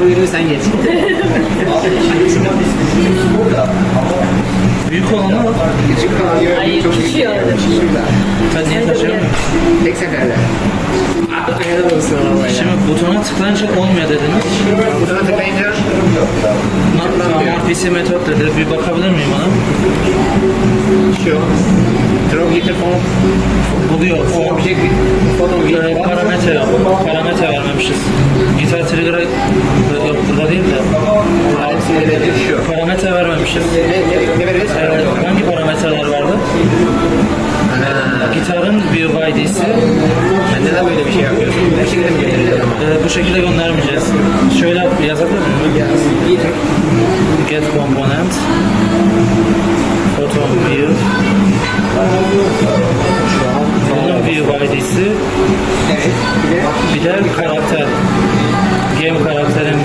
bu ürünü sen geç. Büyük olanı al. Küçük olan gördüm. Ay, çok düşüyor. Şurada. Ben niye taşıyamıyorum? Tek seferde. Helal olsun vallahi. Şimdi butona tıklayınca olmuyor dediniz. Butona tıklayınca PC metot dedi. Bir bakabilir miyim ona? şu. Drop getir fon. Buluyor. Form. Object foto parametre. Parametre vermemişiz. Gitar trigger'a Şu. Parametre vermemişiz. Ne, ne, veririz? Ee, hangi parametreler vardı? Gitarın view ID'si. Sen neden böyle bir şey yapıyorsun? Ne şekilde mi? Ee, bu şekilde göndermeyeceğiz. Şöyle yazabilir miyim? Yaz. Get component. Photo view. Bunun view ID'si. Evet. Bir de Bir de